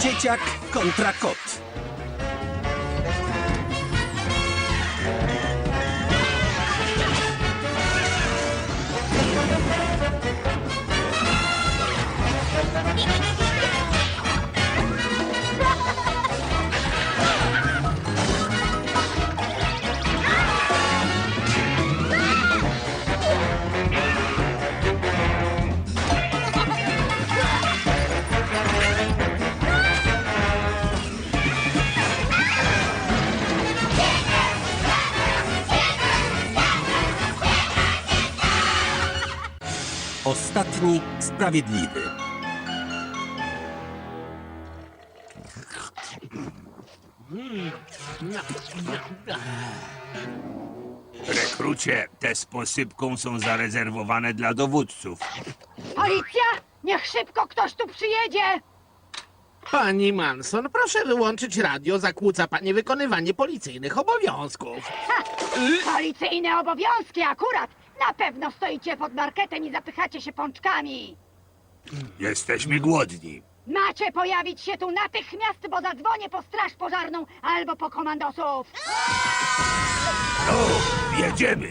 Dzieciak kontra kot. Ostatni sprawiedliwy. Rekrucie, te z posypką są zarezerwowane dla dowódców. Policja! Niech szybko ktoś tu przyjedzie! Pani Manson, proszę wyłączyć radio, zakłóca pani wykonywanie policyjnych obowiązków. Ha! Policyjne obowiązki akurat! Na pewno stoicie pod marketem i zapychacie się pączkami! Jesteśmy głodni. Macie pojawić się tu natychmiast, bo zadzwonię po straż pożarną albo po komandosów! No, jedziemy.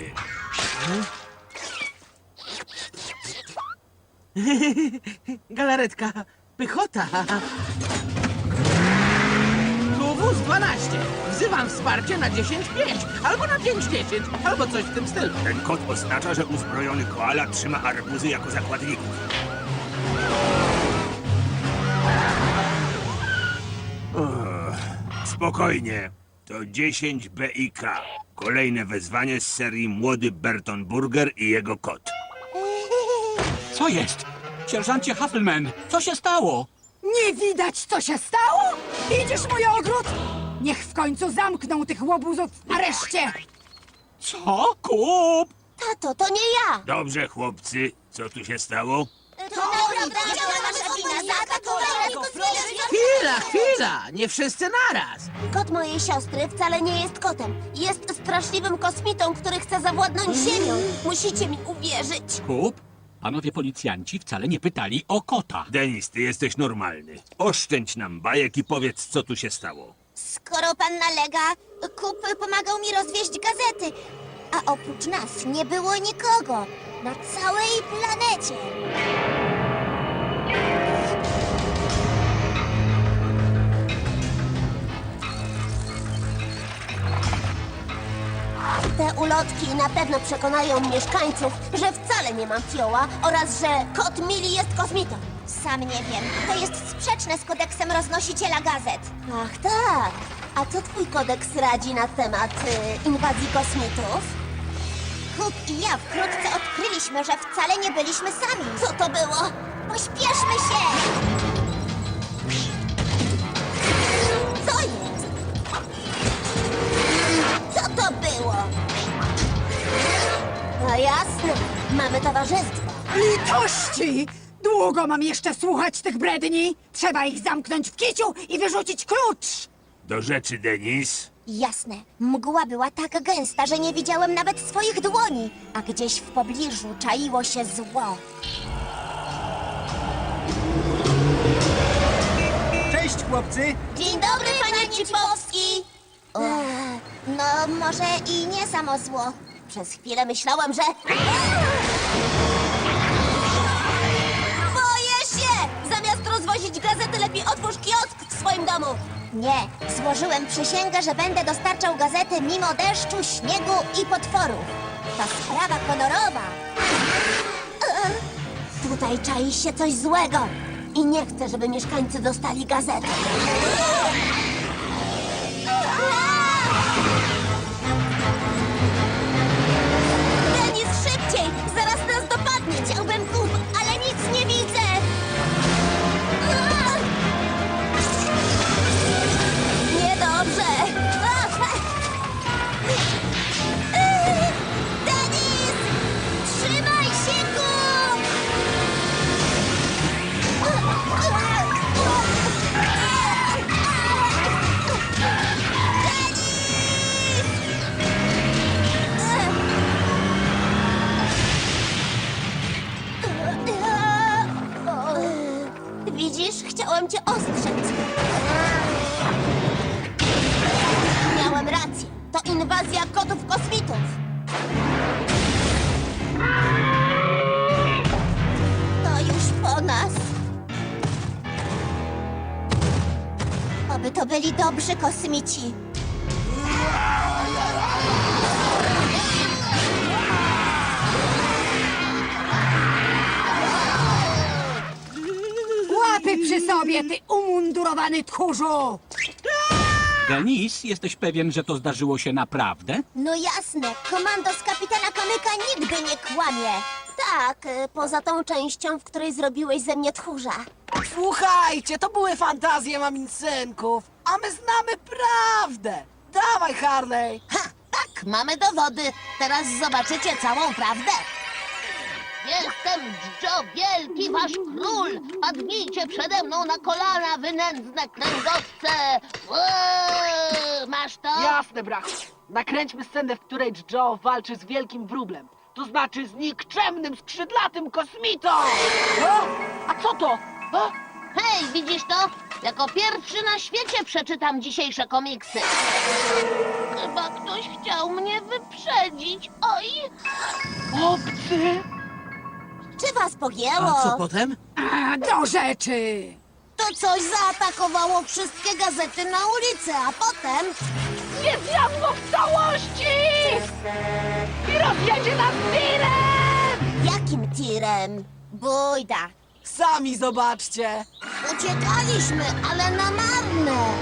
Galaretka, pychota. Tu wóz 12. Wzywam wsparcie na 10-5, albo na 5-10, albo coś w tym stylu. Ten kot oznacza, że uzbrojony koala trzyma arbuzy jako zakładników. Spokojnie. To 10 BIK. Kolejne wezwanie z serii Młody Berton Burger i jego kot. Co jest? Sierżancie Huffleman, co się stało? Nie widać, co się stało? Widzisz mój ogród? Niech w końcu zamkną tych łobuzów w areszcie! Co? Kup! Tato, to nie ja! Dobrze, chłopcy, co tu się stało? To naprawdę działa nasza wina! Zaatakowali go Chwila, chwila, nie wszyscy naraz. Kot mojej siostry wcale nie jest kotem. Jest straszliwym kosmitą, który chce zawładnąć ziemią. Musicie mi uwierzyć. Kup? Panowie policjanci wcale nie pytali o kota. Denis, ty jesteś normalny. Oszczędź nam bajek i powiedz, co tu się stało. Skoro pan nalega, Kup pomagał mi rozwieść gazety. A oprócz nas nie było nikogo na całej planecie. Ulotki na pewno przekonają mieszkańców, że wcale nie mam fioła oraz że kot Mili jest kosmitą. Sam nie wiem. To jest sprzeczne z kodeksem roznosiciela gazet. Ach tak. A co twój kodeks radzi na temat y, inwazji kosmitów? Kup i ja wkrótce odkryliśmy, że wcale nie byliśmy sami. Co to było? Pośpieszmy się! Jasne, mamy towarzystwo. Litości! Długo mam jeszcze słuchać tych bredni? Trzeba ich zamknąć w kiciu i wyrzucić klucz! Do rzeczy, Denis. Jasne, mgła była tak gęsta, że nie widziałem nawet swoich dłoni, a gdzieś w pobliżu czaiło się zło. Cześć, chłopcy! Dzień dobry, panie Cipowski! No, może i nie samo zło. Przez chwilę myślałam, że... Boję się! Zamiast rozwozić gazety, lepiej otwórz kiosk w swoim domu. Nie, złożyłem przysięgę, że będę dostarczał gazety mimo deszczu, śniegu i potworów. To sprawa honorowa. Tutaj czai się coś złego. I nie chcę, żeby mieszkańcy dostali gazetę. To byli dobrzy kosmici. Łapy przy sobie, ty umundurowany tchórzu! Denis, jesteś pewien, że to zdarzyło się naprawdę? No jasne, komandos kapitana Kamyka nigdy nie kłamie. Tak, y, poza tą częścią, w której zrobiłeś ze mnie tchórza. Słuchajcie, to były fantazje mamincynków, a my znamy prawdę. Dawaj, Harley. Ha, tak, mamy dowody. Teraz zobaczycie całą prawdę. Jestem Joe Wielki, wasz król! Padnijcie przede mną na kolana, wy nędzne kręgowce! Eee, Masz to? Jasne, brachu. Nakręćmy scenę, w której Joe walczy z wielkim wróblem. To znaczy z nikczemnym, skrzydlatym kosmitą! O, a co to? O, Hej, widzisz to? Jako pierwszy na świecie przeczytam dzisiejsze komiksy. Chyba ktoś chciał mnie wyprzedzić. Oj! obcy! Czy was pogięło? potem? A, do rzeczy! To coś zaatakowało wszystkie gazety na ulicy, a potem... Nie zjadło w całości! I rozjedzie nas tirem! Jakim tirem? Bójda. Sami zobaczcie. Uciekaliśmy, ale na marne.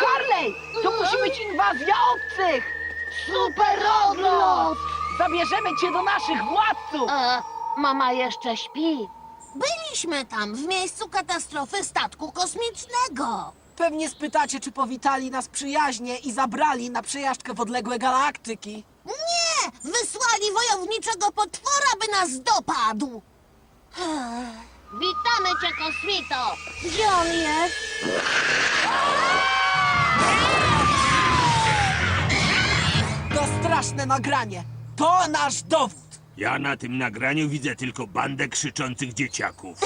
Harley, to musi być inwazja obcych! Super odlot! Zabierzemy cię do naszych władców! E, mama jeszcze śpi. Byliśmy tam, w miejscu katastrofy statku kosmicznego. Pewnie spytacie, czy powitali nas przyjaźnie i zabrali na przejażdżkę w odległe galaktyki. Nie! Wysłali wojowniczego potwora, by nas dopadł. Witamy cię, kosmito! Gdzie on jest? To straszne nagranie. To nasz dowód. Ja na tym nagraniu widzę tylko bandę krzyczących dzieciaków.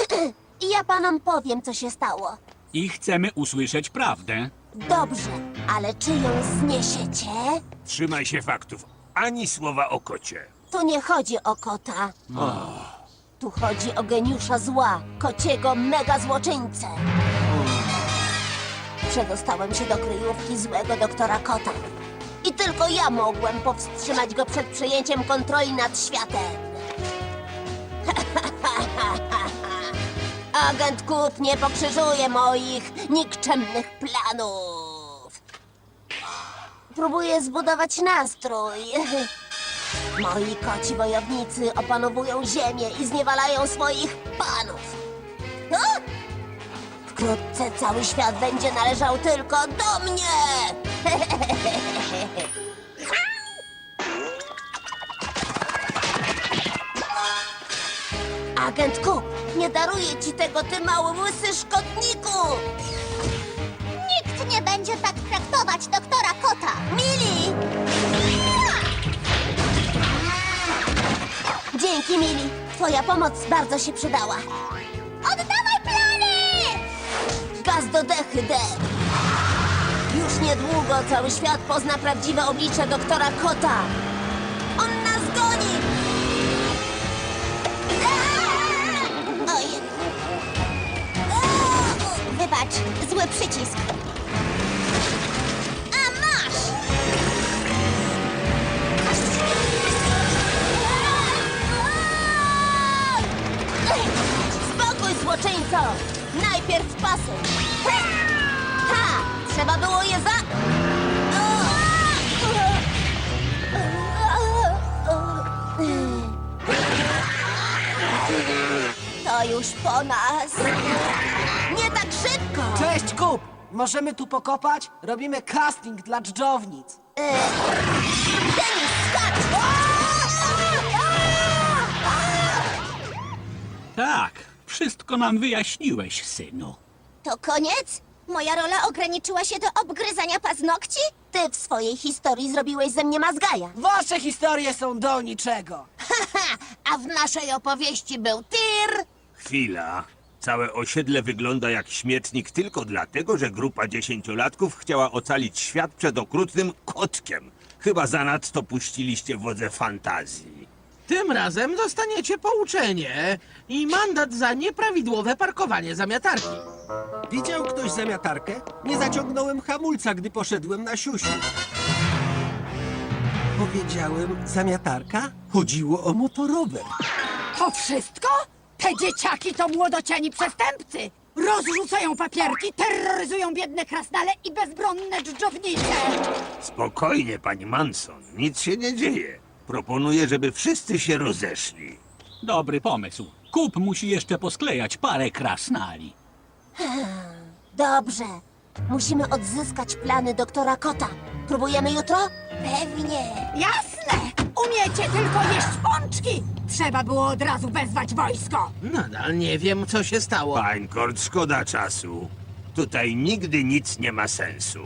I ja panom powiem, co się stało. I chcemy usłyszeć prawdę. Dobrze, ale czy ją zniesiecie? Trzymaj się faktów. Ani słowa o kocie. Tu nie chodzi o kota. Tu chodzi o geniusza zła, kociego mega złoczyńcę. Przedostałem się do kryjówki złego doktora Kota. I tylko ja mogłem powstrzymać go przed przejęciem kontroli nad światem. Agent Kup nie pokrzyżuje moich nikczemnych planów. Próbuję zbudować nastrój. Moi koci wojownicy opanowują ziemię i zniewalają swoich panów. O! Wkrótce cały świat będzie należał tylko do mnie! Agent Kup, nie daruję ci tego, ty mały łysy szkodniku! Nikt nie będzie tak traktować doktora Kota! Mili! Dzięki, Mili. Twoja pomoc bardzo się przydała. Oddawaj plany! Gaz do dechy, Deb. Już niedługo cały świat pozna prawdziwe oblicze doktora Kota. Wybacz, zły przycisk. A masz! Spokój, złoczyńco! Najpierw pasy! Ha! Trzeba było je za... To już po nas! Cześć, Kup! Możemy tu pokopać? Robimy casting dla dżdżownic. Denis, skacz! Tak, wszystko nam wyjaśniłeś, synu. To koniec? Moja rola ograniczyła się do obgryzania paznokci? Ty w swojej historii zrobiłeś ze mnie mazgaja. Wasze historie są do niczego. A w naszej opowieści był tir. Chwila. Całe osiedle wygląda jak śmietnik tylko dlatego, że grupa dziesięciolatków chciała ocalić świat przed okrutnym kotkiem. Chyba zanadto puściliście wodze fantazji. Tym razem dostaniecie pouczenie i mandat za nieprawidłowe parkowanie zamiatarki. Widział ktoś zamiatarkę? Nie zaciągnąłem hamulca, gdy poszedłem na siusiu. Powiedziałem zamiatarka? Chodziło o motorower. To wszystko? Te dzieciaki to młodociani przestępcy! Rozrzucają papierki, terroryzują biedne krasnale i bezbronne dżdżownice! Spokojnie, pani Manson, nic się nie dzieje. Proponuję, żeby wszyscy się rozeszli. Dobry pomysł. Kup musi jeszcze posklejać parę krasnali. Dobrze. Musimy odzyskać plany doktora Kota. Próbujemy jutro? Pewnie. Jasne! Umiecie tylko jeść pączki! Trzeba było od razu wezwać wojsko! Nadal nie wiem, co się stało. Pańkord, szkoda czasu. Tutaj nigdy nic nie ma sensu.